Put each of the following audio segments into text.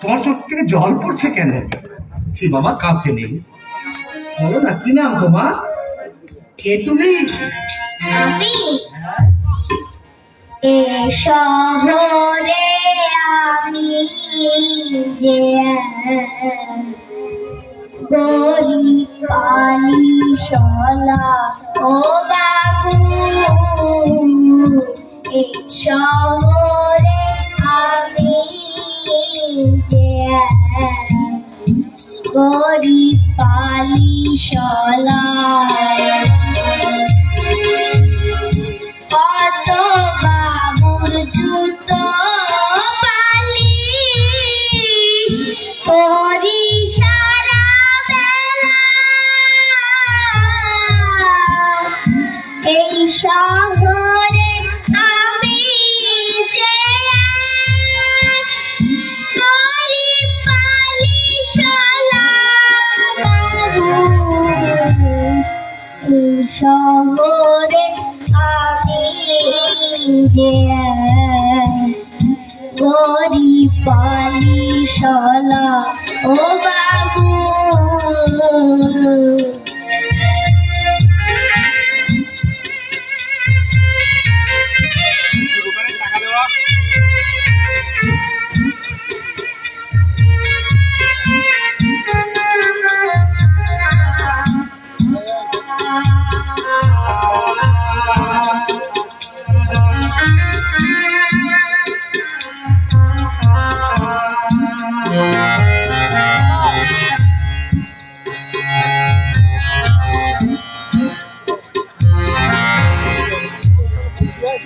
তোমার চোখ থেকে জল পড়ছে কেন? ছি বাবা কাঁদতে নেই। বলো না কি নাম তোমার? কে তুমি আমি এ শহরে আমি যে গরিব পালি শলা ও গরিব পালি শলা শহরে আমি যে গরিব পালিশলা ও বাবু।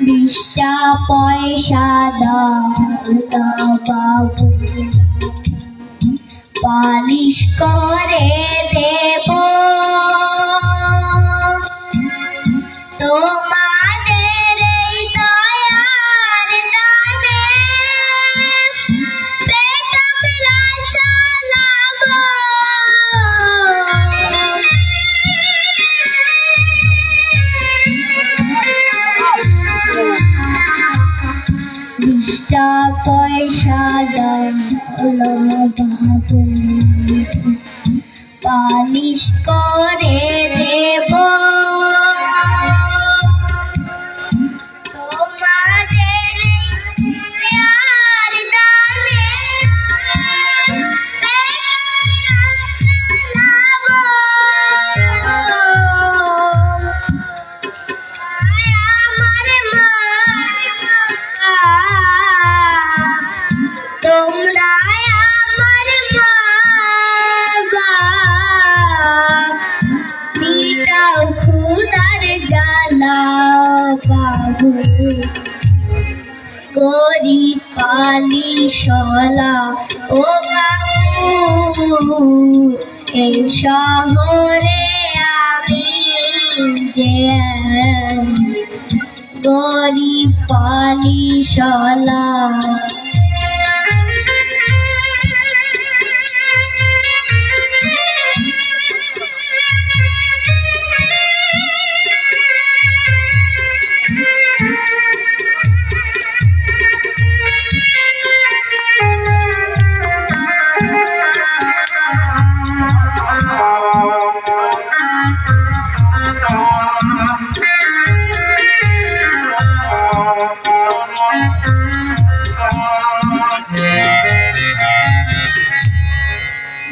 বিশটা পয়সা দাও বাবু পালিশ করে দেব। বিশটা পয়সা বাবু। পালিশ করে তোমরা আমার মিটাও খুদার জ্বালা, বাবু। গরি পালি শলা ও বাবু। এই শহরে আমি যে গরিব পালি শলা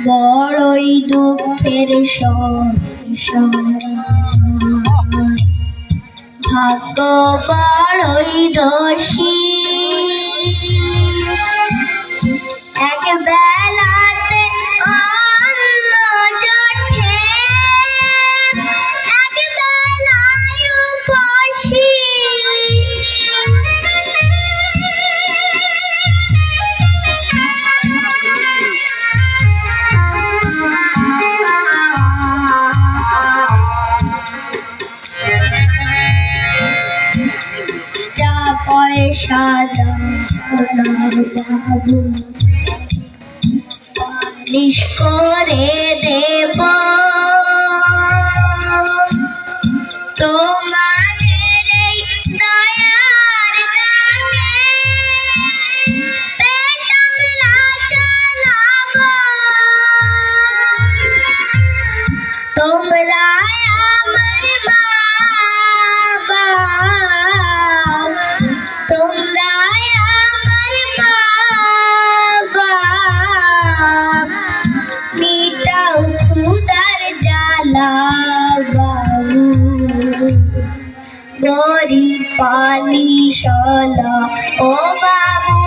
বড়ই দুঃখের ভাগ্য বড়ই দোষী। দাও বাবু পালিশ করে দেব পালিশলা ও বাবু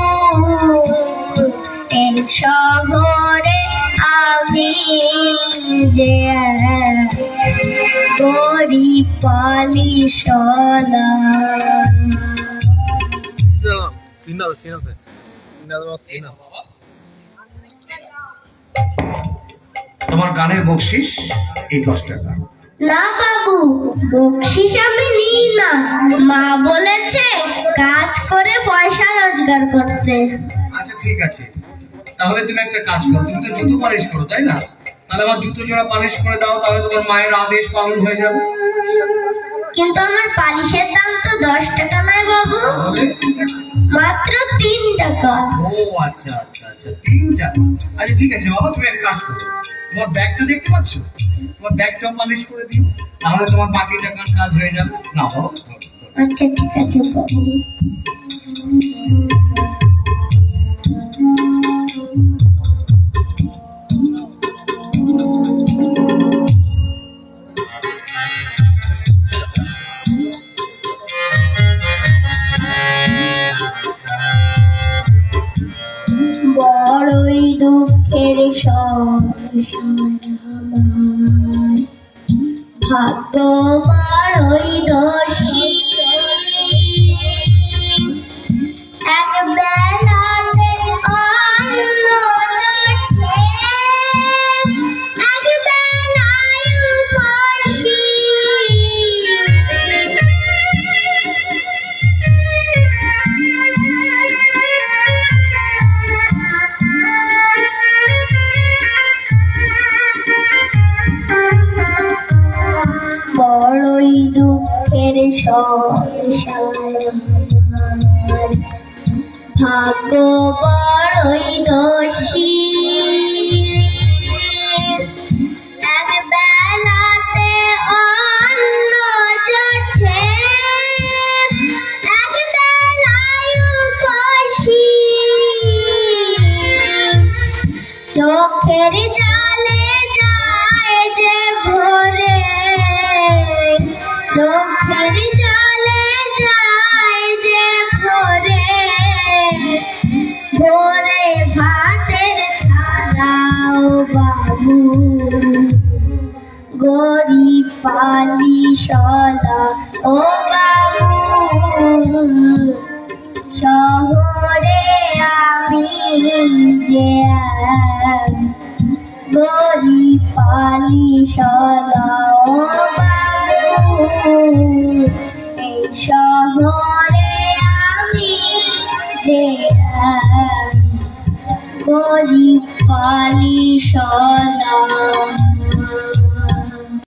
এই শহরে আমি যে sin nada. Sin nada más, sin nada. তোমার গানের বকশিস এই দশ টাকা না বাবু বকশিস আমি নিই না। মা বলেছে কাজ করে পয়সা রোজগার করতে। আচ্ছা ঠিক আছে। তাহলে তুমি একটা কাজ করো তুমি তো জুতো পালিশ করো তাই না? তাহলে আমার জুতো জোড়া পালিশ করে দাও তাহলে তোমার মায়ের আদেশ পালন হয়ে যাবে। কিন্তু আমার পালিশের দাম তো দশ টাকা নয় বাবু। মাত্র তিন টাকা। ও আচ্ছা আচ্ছা আচ্ছা তিনটা আচ্ছা ঠিক আছে বাবা তুমি এক কাজ করো। তোমার ব্যাগটা দেখতে পাচ্ছ? তোমার ব্যাগটাও মালিশ করে দিও, তাহলে তোমার বাকি টাকার কাজ হয়ে যাবে। না বাবা। আচ্ছা ঠিক আছে বড়ই দুঃখের সংসার আমার ওই বড়ই ভাগ্য বড়ই দোষী গরিব পালি সলা ও বাবু শহরে আমি যে গরিব পালি সলা ও শহরে আমি যে গরিব পালি সলা